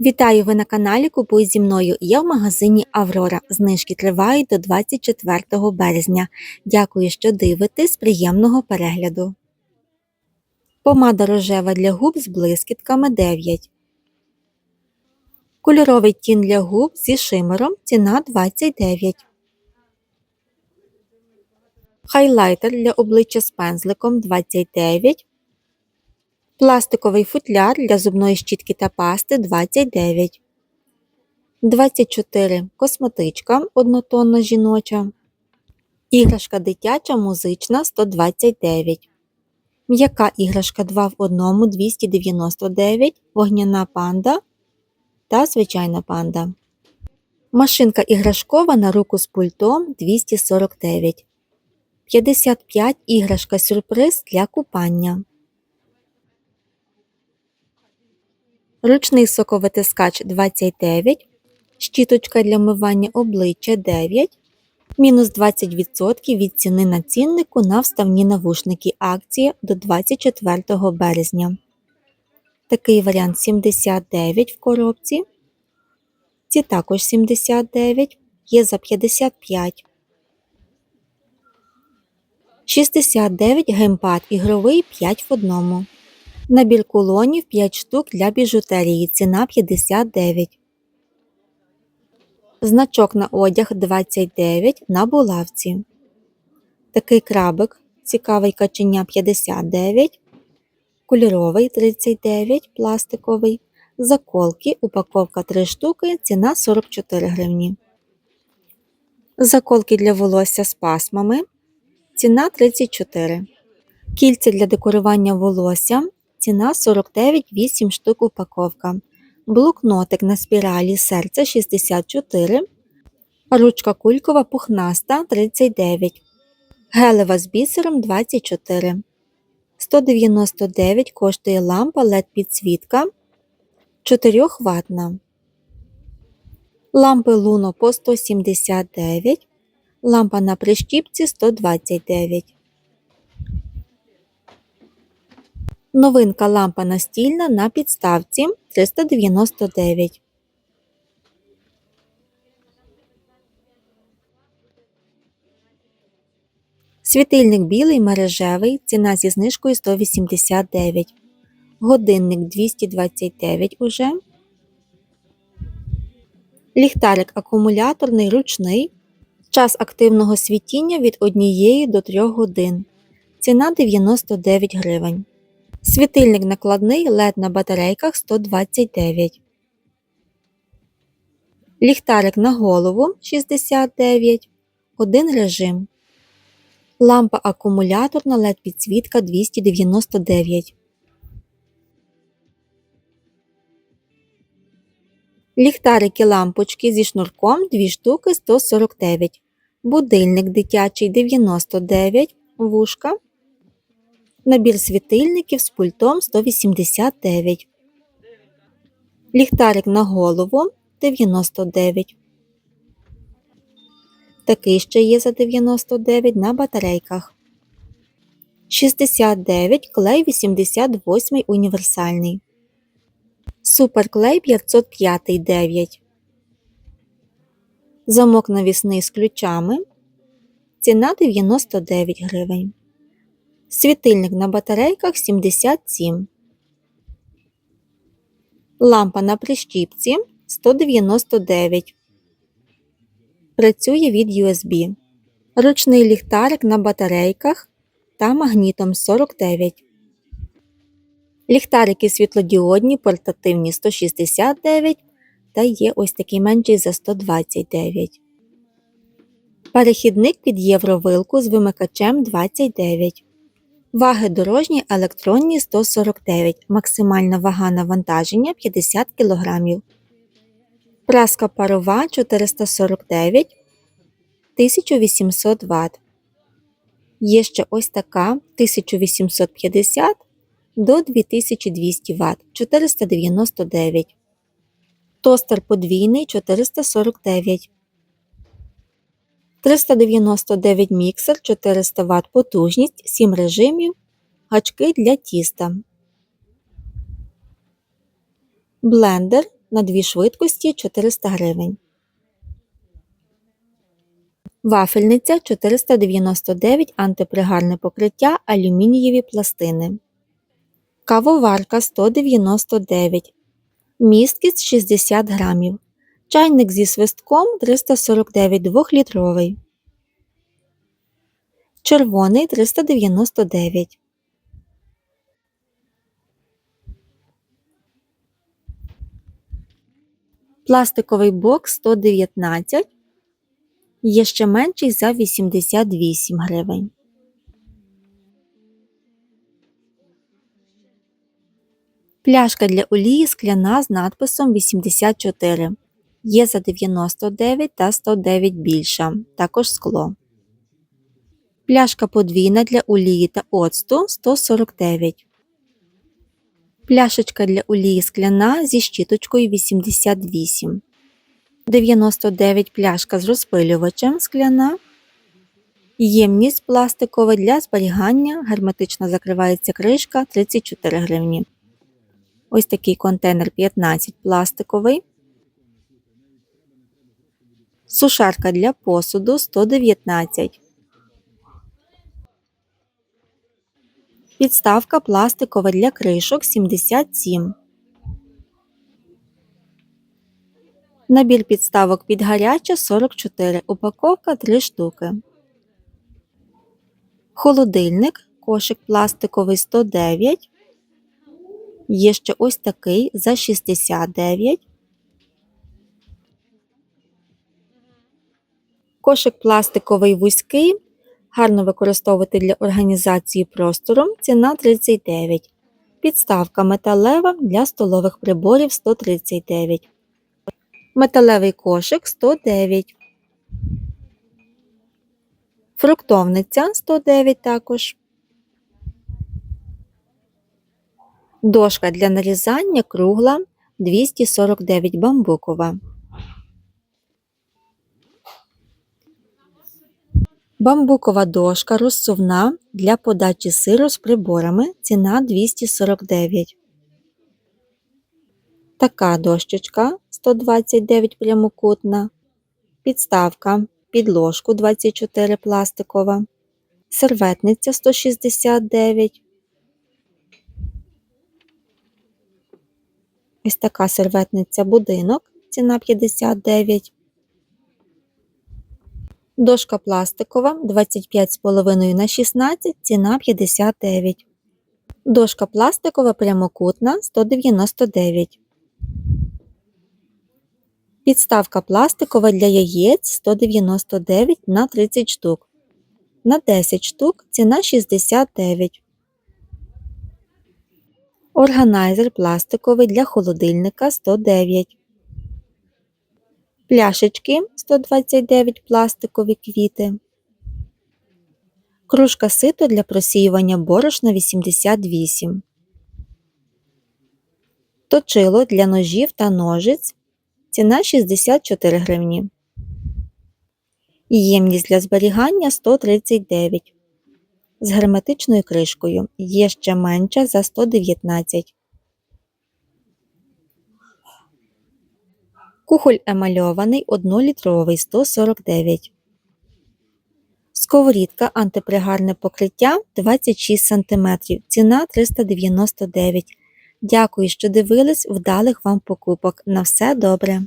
Вітаю ви на каналі Купуй зі мною. Я в магазині Аврора. Знижки тривають до 24 березня. Дякую, що дивитесь. Приємного перегляду. Помада рожева для губ з блискітками 9. Кольоровий тін для губ зі шимером. Ціна 29. Хайлайтер для обличчя з пензликом 29. Пластиковий футляр для зубної щітки та пасти 29. 24. Косметичка однотонна жіноча. Іграшка дитяча музична 129. М'яка іграшка 2 в 1 299. Вогняна панда та звичайна панда. Машинка іграшкова на руку з пультом 249. 55 іграшка сюрприз для купання. Ручний соковитискач 29, щіточка для мивання обличчя 9, мінус 20% від ціни на ціннику на вставні навушники акція до 24 березня. Такий варіант 79 в коробці. Ці також 79, є за 55. 69 геймпад ігровий 5 в одному. Набір кулонів 5 штук для біжутерії. Ціна 59. Значок на одяг 29 на булавці. Такий крабик. Цікавий каченя 59. Кольоровий 39 пластиковий. Заколки. Упаковка 3 штуки. Ціна 44 гривні. Заколки для волосся з пасмами. Ціна 34. Кільця для декорування волосся. Ціна 49 8 штук упаковка. Блокнотик на спіралі серця 64. Ручка кулькова пухнаста 39. Гелева з бісером 24. 199 коштує лампа LED підсвітка 4 ватна. Лампи Луно по 179. Лампа на прищіпці 129. Новинка лампа настільна на підставці 399. Світильник білий мережевий. Ціна зі знижкою 189. Годинник 229 уже. Ліхтарик акумуляторний ручний. Час активного світіння від 1 до 3 годин. Ціна 99 гривень. Світильник накладний LED на батарейках 129. Ліхтарик на голову 69. Один режим. Лампа акумуляторна LED підсвітка 299. Ліхтарики лампочки зі шнурком 2 штуки 149. Будильник дитячий 99. Вушка. Набір світильників з пультом 189. Ліхтарик на голову 99. Такий ще є за 99 на батарейках. 69 клей 88 універсальний. Суперклей 505 9. Замок навісний з ключами. Ціна 99 гривень. Світильник на батарейках 77. Лампа на прищіпці 199. Працює від USB. Ручний ліхтарик на батарейках та магнітом 49. Ліхтарики світлодіодні портативні 169 та є ось такий менший за 129. Перехідник під євровилку з вимикачем 29. Ваги дорожні електронні 149, максимальна вага навантаження 50 кг. Праска парова 449 1800 Вт. Є ще ось така 1850 до 2200 Вт 499. Тостер подвійний 449. 399 міксер 400 Вт потужність, 7 режимів, гачки для тіста. Блендер на дві швидкості 400 гривень. Вафельниця 499 антипригарне покриття алюмінієві пластини. Кавоварка 199. Місткість 60 грамів. Чайник зі свистком 349 2-літровий. Червоний 399. Пластиковий бокс 119. Є ще менший за 88 гривень. Пляшка для олії скляна з надписом 84. Є за 99 та 109 більша, також скло. Пляшка подвійна для олії та оцту 149. Пляшечка для олії скляна зі щіточкою 88. 99 пляшка з розпилювачем скляна. Ємність пластикова для зберігання. Герметично закривається кришка 34 гривні. Ось такий контейнер 15 пластиковий. Сушарка для посуду 119. Підставка пластикова для кришок 77. Набір підставок під гаряче 44. Упаковка 3 штуки. Холодильник. Кошик пластиковий 109. Є ще ось такий за 69. Кошик пластиковий вузький. Гарно використовувати для організації простору. Ціна 39. Підставка металева для столових приборів 139. Металевий кошик 109. Фруктовниця 109 також. Дошка для нарізання кругла 249 бамбукова. Бамбукова дошка розсувна для подачі сиру з приборами. Ціна 249. Така дощечка 129 прямокутна. Підставка під ложку 24 пластикова. Серветниця 169. Ось така серветниця будинок. Ціна 59. Дошка пластикова 25,5 на 16, ціна 59. Дошка пластикова прямокутна 199. Підставка пластикова для яєць 199 на 30 штук. На 10 штук ціна 69. Органайзер пластиковий для холодильника 109. Пляшечки 129 пластикові квіти. Кружка сито для просіювання борошна 88. Точило для ножів та ножиць. Ціна 64 гривні. Ємність для зберігання 139. З герметичною кришкою є ще менша за 119. Кухоль емальований 1-літровий 149. Сковорідка антипригарне покриття 26 см. Ціна 399. Дякую, що дивились. Вдалих вам покупок. На все добре!